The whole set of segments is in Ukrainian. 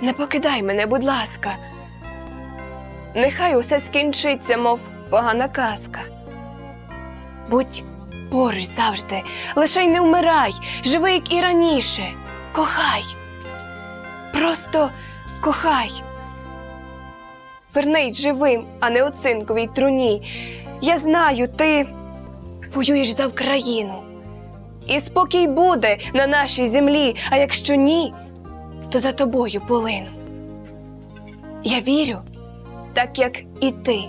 Не покидай мене, будь ласка. Нехай усе скінчиться, мов погана казка. Будь поруч завжди, лише й не вмирай, живи, як і раніше. Кохай. Просто кохай. Вернись живим, а не у цинковій труні. Я знаю, ти воюєш за Україну. І спокій буде на нашій землі, а якщо ні, то за тобою полину. Я вірю, так як і ти,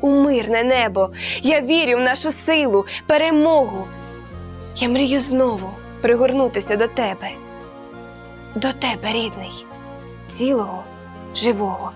у мирне небо. Я вірю в нашу силу, перемогу. Я мрію знову пригорнутися до тебе, до тебе, рідний, цілого, живого.